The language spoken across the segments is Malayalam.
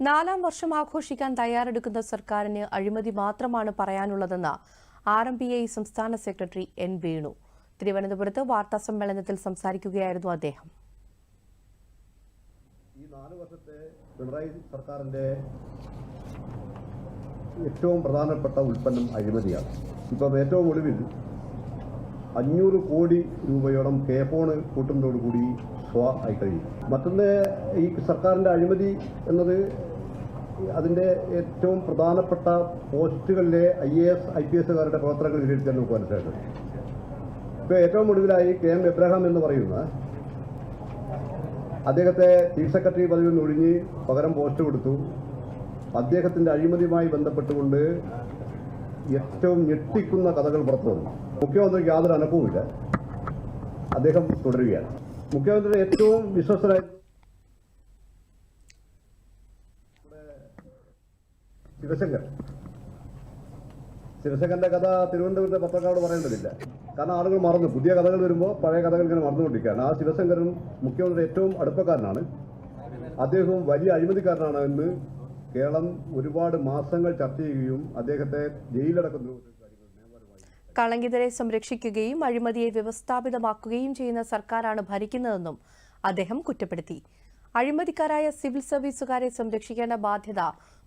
നാലാം വർഷം ആഘോഷിക്കാൻ തയ്യാറെടുക്കുന്ന സർക്കാരിന് അഴിമതി മാത്രമാണ് പറയാനുള്ളതെന്ന് ആർ എം പി ഐ സംസ്ഥാന സെക്രട്ടറി എൻ വേണു. തിരുവനന്തപുരത്ത് വാർത്താ സമ്മേളനത്തിൽ സംസാരിക്കുകയായിരുന്നു അദ്ദേഹം. ഈ സർക്കാരിന്റെ ഏറ്റവും പ്രധാനപ്പെട്ട ഉൽപ്പന്നം അഴിമതിയാണ്. ഇപ്പം ഏറ്റവും ഒടുവിൽ അഞ്ഞൂറ് കോടി രൂപയോളം കെ ഫോണ് കൂട്ടുന്നതോടുകൂടി സ്വാ ആയി കഴിയും മറ്റൊന്ന് ഈ സർക്കാരിന്റെ അഴിമതി എന്നത് അതിന്റെ ഏറ്റവും പ്രധാനപ്പെട്ട പോസ്റ്റുകളിലെ I A S I P എസുകാരുടെ പ്രവർത്തനങ്ങൾ വിലയിരുത്താൻ നമുക്ക് മനസ്സിലാക്കുന്നത് ഇപ്പോൾ ഏറ്റവും ഒടുവിലായി കെ എം എബ്രഹാം എന്ന് പറയുന്ന അദ്ദേഹത്തെ ചീഫ് സെക്രട്ടറി പദവിയിൽ നിന്ന് ഒഴിഞ്ഞ് പകരം പോസ്റ്റ് കൊടുത്തു. അദ്ദേഹത്തിന്റെ അഴിമതിയുമായി ബന്ധപ്പെട്ടുകൊണ്ട് ഏറ്റവും ഞെട്ടിക്കുന്ന കഥകൾ പുറത്തു വന്നു. മുഖ്യമന്ത്രിക്ക് യാതൊരു അനക്കവുമില്ല അദ്ദേഹം തുടരുകയാണ്. മുഖ്യമന്ത്രിയുടെ ഏറ്റവും വിശ്വസ്തരായ ശിവശങ്കർ. ശിവശങ്കറിന്റെ കഥ തിരുവനന്തപുരത്തെ പത്രക്കാരോട് പറയേണ്ടതില്ല. കാരണം ആളുകൾ മറന്നു. പുതിയ കഥകൾ വരുമ്പോൾ പഴയ കഥകൾ ഇങ്ങനെ മറന്നുകൊണ്ടിരിക്കുകയാണ്. ആ ശിവശങ്കരനും മുഖ്യമന്ത്രി ഏറ്റവും അടുപ്പക്കാരനാണ്. അദ്ദേഹവും വലിയ അഴിമതിക്കാരനാണ് എന്ന് കേരളം ഒരുപാട് മാസങ്ങൾ ചർച്ച ചെയ്യുകയും അദ്ദേഹത്തെ ജയിലടക്കുന്ന കളങ്കിതരെ സംരക്ഷിക്കുകയും അഴിമതിയെ വ്യവസ്ഥാപിതമാക്കുകയും ചെയ്യുന്ന സർക്കാരാണ് ഭരിക്കുന്നതെന്നും അദ്ദേഹം കുറ്റപ്പെടുത്തി. അഴിമതിക്കാരായ സിവിൽ സർവീസുകാരെ സംരക്ഷിക്കേണ്ട ബാധ്യത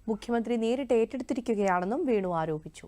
മുഖ്യമന്ത്രി നേരിട്ട് ഏറ്റെടുത്തിരിക്കുകയാണെന്നും വേണു ആരോപിച്ചു.